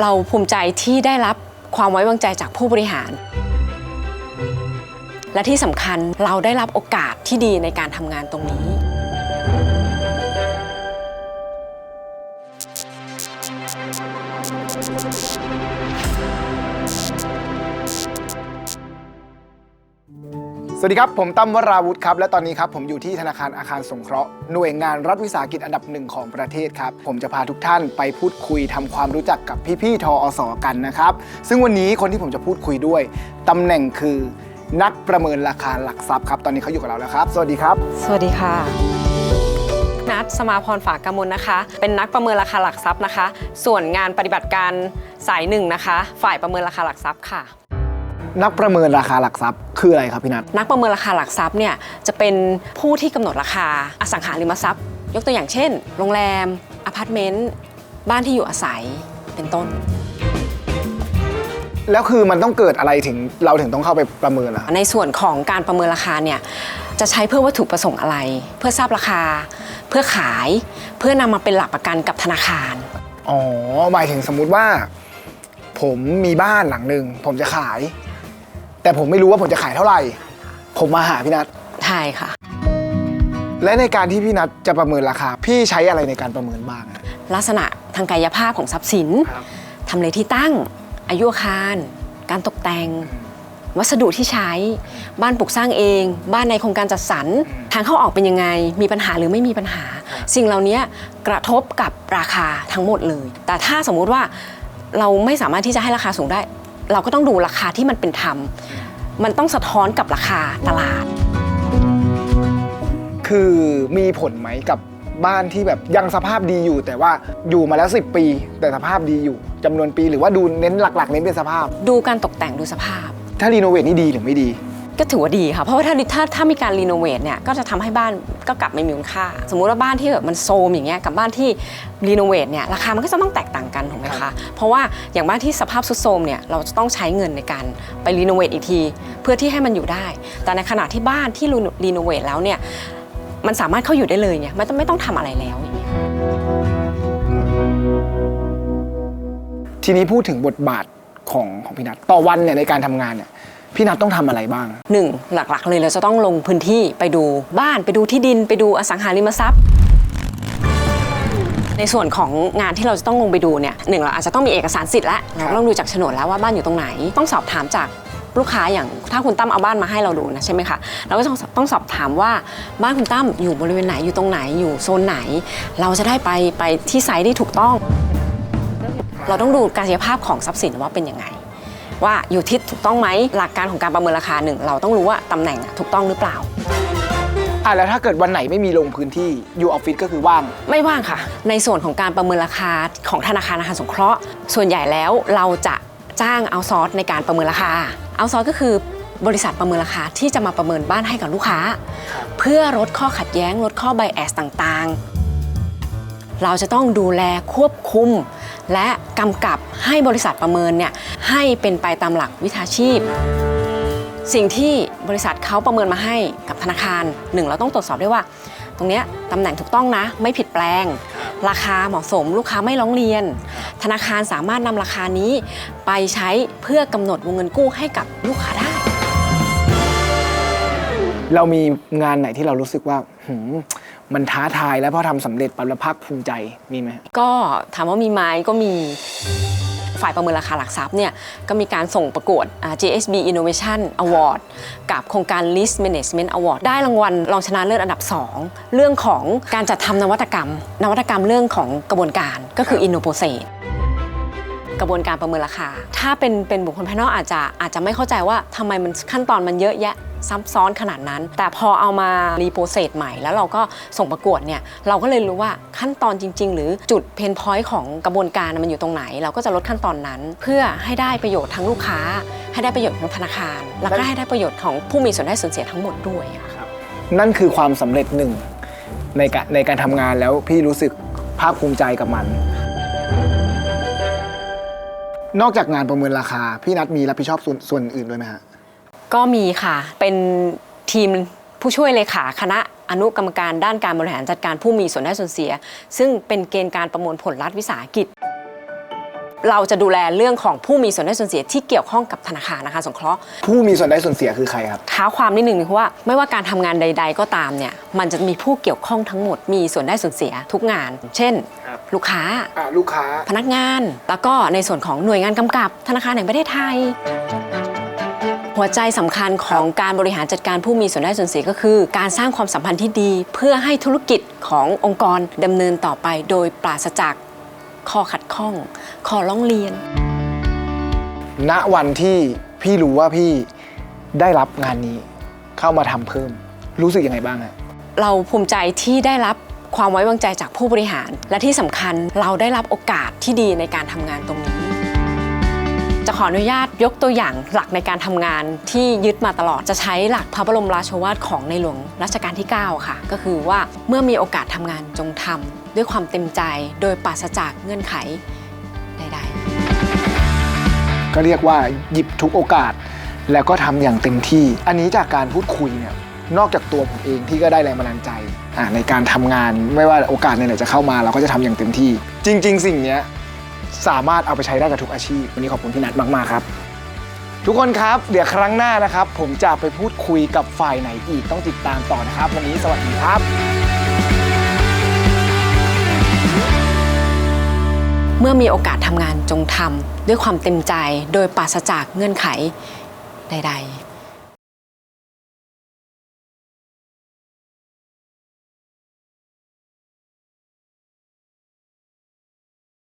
เราภูมิใจที่ได้รับความไว้วางใจจากผู้บริหาร และที่สำคัญเราได้รับโอกาสที่ดีในการทำงานตรงนี้ สวัสดีครับ ผมตั้มวราวุธครับ และตอนนี้ครับผมอยู่ที่ธนาคารอาคารสงเคราะห์หน่วยงานรัฐวิสาหกิจอันดับหนึ่งของประเทศครับ ผมจะพาทุกท่านไปพูดคุยทำความรู้จักกับพี่ๆทออสกันนะครับ ซึ่งวันนี้คนที่ผมจะพูดคุยด้วยตำแหน่งคือนักประเมินราคาหลักทรัพย์ครับ ตอนนี้เขาอยู่กับเราแล้วครับ สวัสดีครับ สวัสดีค่ะ นัทสมาพรฝากกมลนะคะ เป็นนักประเมินราคาหลักทรัพย์นะคะ ส่วนงานปฏิบัติการสายหนึ่งนะคะ ฝ่ายประเมินราคาหลักทรัพย์ค่ะ นักประเมินราคาหลักทรัพย์คืออะไรครับพี่นัทนักประเมินราคาหลักทรัพย์เนี่ยจะเป็นผู้ที่กำหนดราคาอสังหาริมทรัพย์ ยกตัวอย่างเช่น โรงแรมอพาร์ตเมนต์บ้านที่อยู่อาศัยเป็นต้น แล้วคือมันต้องเกิดอะไรถึงเราถึงต้องเข้าไปประเมินล่ะในส่วนของการประเมินราคาเนี่ยจะใช้เพื่อวัตถุประสงค์อะไร เพื่อทราบราคา เพื่อขาย เพื่อนำมาเป็นหลักประกันกับธนาคารอ๋อหมายถึงสมมุติว่า ผมมีบ้านหลังหนึ่งผมจะขาย แต่ผมไม่รู้ว่าผมจะขายเท่าไหร่ ผมมาหาพี่นัทใช่ค่ะ และในการที่พี่นัทจะประเมินราคา พี่ใช้อะไรในการประเมินบ้างอะลักษณะทางกายภาพของทรัพย์สินครับทำเลที่ตั้ง อายุอาคาร การตกแต่ง วัสดุที่ใช้ บ้านปลูกสร้างเอง บ้านในโครงการจัดสรร ทางเข้าออกเป็นยังไง มีปัญหาหรือไม่มีปัญหา สิ่งเหล่านี้กระทบกับราคาทั้งหมดเลย แต่ถ้าสมมุติว่าเราไม่สามารถที่จะให้ราคาสูงได้ เราก็ต้องดูราคาที่มันเป็นธรรม มันต้องสะท้อนกับราคาตลาด คือมีผลไหมกับบ้านที่แบบยังสภาพดีอยู่ แต่ว่าอยู่มาแล้ว 10 ปี แต่สภาพดีอยู่จำนวนปีหรือว่าดูเน้นหลัก ๆ เน้นเป็นสภาพ ดูการตกแต่งดูสภาพ ถ้ารีโนเวทนี่ดีหรือไม่ดี ก็ถือว่าดีค่ะ เพราะว่าถ้าถ้าถ้ามีการรีโนเวทเนี่ยก็จะทำให้บ้านก็กลับไม่มีคุณค่า สมมุติว่าบ้านที่แบบมันโซมอย่างเงี้ยกับบ้านที่รีโนเวทเนี่ยราคามันก็จะต้องแตกต่างกันถูกไหมคะ เพราะว่าอย่างบ้านที่สภาพทรุดโทรมเนี่ยเราจะต้องใช้เงินในการไปรีโนเวทอีกที เพื่อที่ให้มันอยู่ได้ แต่ในขณะที่บ้านที่รีโนเวทแล้วเนี่ยมันสามารถเข้าอยู่ได้เลยเนี่ยไม่ต้องไม่ต้องทำอะไรแล้วอย่างเงี้ยทีนี้พูดถึงบทบาทของของพี่นัทต่อวันเนี่ยในการทำงานเนี่ย พี่นัทต้องทำอะไรบ้าง หนึ่งหลักๆ เลยเราจะต้องลงพื้นที่ไปดูบ้านไปดูที่ดินไปดูอสังหาริมทรัพย์ ในส่วนของงานที่เราจะต้องลงไปดูเนี่ยหนึ่งเราอาจจะต้องมีเอกสารสิทธิ์แล้วเราต้องดูจากโฉนดแล้วว่าบ้านอยู่ตรงไหน ต้องสอบถามจากลูกค้าอย่างถ้าคุณตั้มเอาบ้านมาให้เราดูนะใช่ไหมคะเราก็ต้องต้องสอบถามว่าบ้านคุณตั้มอยู่บริเวณไหนอยู่ตรงไหนอยู่โซนไหน เราจะได้ไปไปที่ไซต์ที่ถูกต้อง เราต้องดูการกยภาพของทรัพย์สินว่าเป็นยังไง ว่าอยู่ทิศถูกต้องไหมหลักการของการประเมินราคาหนึ่งเราต้องรู้ว่าตำแหน่งอะถูกต้องหรือเปล่าอะแล้วถ้าเกิดวันไหนไม่มีลงพื้นที่อยู่ออฟฟิศก็คือว่าง ไม่ว่างค่ะ ในส่วนของการประเมินราคาของธนาคารอาคารสงเคราะห์ ส่วนใหญ่แล้วเราจะจ้างเอาซอร์สในการประเมินราคาเอาซอร์สก็คือบริษัทประเมินราคาที่จะมาประเมินบ้านให้กับลูกค้า เพื่อลดข้อขัดแย้งลดข้อไบแอสต่างๆ เราจะต้องดูแลควบคุม และกำกับให้บริษัทประเมินเนี่ยให้เป็นไปตามหลักวิชาชีพ สิ่งที่บริษัทเขาประเมินมาให้กับธนาคารหนึ่งเราต้องตรวจสอบด้วยว่า ตรงเนี้ยตำแหน่งถูกต้องนะไม่ผิดแปลง ราคาเหมาะสมลูกค้าไม่ร้องเรียน ธนาคารสามารถนำราคานี้ไปใช้เพื่อกำหนดวงเงินกู้ให้กับลูกค้าได้ เรามีงานไหนที่เรารู้สึกว่าหืม มันท้าทายแล้วพอทำสำเร็จปั๊บแล้วภาคภูมิใจมีไหมฮะก็ถามว่ามีไหมก็มีฝ่ายประเมินราคาหลักทรัพย์เนี่ยก็มีการส่งประกวดอ่า JSB Innovation Award กับโครงการ List Management Award ได้รางวัลรองชนะเลิศอันดับ 2 เรื่องของการจัดทำนวัตกรรม นวัตกรรมเรื่องของกระบวนการก็คือ i n n o p o s e กระบวนการประเมินราคา ถ้าเป็นเป็นบุคคลภายนอกอาจจะอาจจะไม่เข้าใจว่าทำไมมันขั้นตอนมันเยอะแยะ ซับซ้อนขนาดนั้น แต่พอเอามารีโปรเซสใหม่ แล้วเราก็ส่งประกวดเนี่ยเราก็เลยรู้ว่าขั้นตอนจริง ๆ หรือจุดเพนพอยต์ของกระบวนการมันอยู่ตรงไหน เราก็จะลดขั้นตอนนั้น เพื่อให้ได้ประโยชน์ทั้งลูกค้า ให้ได้ประโยชน์ของธนาคาร แล้วก็ให้ได้ประโยชน์ของผู้มีส่วนได้ส่วนเสียทั้งหมดด้วยอะค่ะนั่นคือความสำเร็จหนึ่งในการในการทำงานแล้วพี่รู้สึกภาคภูมิใจกับมัน นอกจากงานประเมินราคา พี่นัทมีรับผิดชอบส่วนส่วนอื่นด้วยไหมฮะ ก็มีค่ะ เป็นทีมผู้ช่วยเลขาคณะอนุกรรมการด้านการบริหารจัดการผู้มีส่วนได้ส่วนเสีย ซึ่งเป็นเกณฑ์การประมวลผลรัฐวิสาหกิจ เราจะดูแลเรื่องของผู้มีส่วนได้ส่วนเสียที่เกี่ยวข้องกับธนาคารนะคะสงเคราะห์ผู้มีส่วนได้ส่วนเสียคือใครครับเท้าความนิดนึงคือว่าไม่ว่าการทำงานใด ๆ ก็ตามเนี่ยมันจะมีผู้เกี่ยวข้องทั้งหมดมีส่วนได้ส่วนเสียทุกงาน เช่น ครับ ลูกค้า อ่าลูกค้า พนักงาน แล้วก็ในส่วนของหน่วยงานกำกับธนาคารแห่งประเทศไทย หัวใจสำคัญของการบริหารจัดการผู้มีส่วนได้ส่วนเสียก็คือ การสร้างความสัมพันธ์ที่ดี เพื่อให้ธุรกิจขององค์กรดำเนินต่อไป โดยปราศจากข้อขัดข้อง ข้อร้องเรียน ณวันที่พี่รู้ว่าพี่ได้รับงานนี้เข้ามาทำเพิ่ม รู้สึกยังไงบ้างฮะเราภูมิใจที่ได้รับความไว้วางใจจากผู้บริหาร และที่สำคัญเราได้รับโอกาสที่ดีในการทำงานตรงนี้ จะขออนุญาตยกตัวอย่างหลักในการทำงานที่ยึดมาตลอดจะใช้หลักพระบรมราโชวาทของในหลวงรัชกาลที่ 9 ค่ะ ก็คือว่าเมื่อมีโอกาสทำงานจงทำด้วยความเต็มใจโดยปราศจากเงื่อนไขใดๆ ก็เรียกว่าหยิบทุกโอกาสแล้วก็ทำอย่างเต็มที่ อันนี้จากการพูดคุยเนี่ยนอกจากตัวผมเองที่ก็ได้แรงบันดาลใจในการทำงานไม่ว่าโอกาสไหนๆจะเข้ามาเราก็จะทำอย่างเต็มที่ จริง ๆ สิ่งนี้ สามารถเอาไปใช้ได้กับทุกอาชีพ วันนี้ขอบคุณพี่นัทมาก ๆ ครับ ทุกคนครับ เดี๋ยวครั้งหน้านะครับ ผมจะไปพูดคุยกับฝ่ายไหนอีกต้องติดตามต่อนะครับ วันนี้สวัสดีครับเมื่อมีโอกาสทำงานจงทำด้วยความเต็มใจโดยปราศจากเงื่อนไขใด ๆ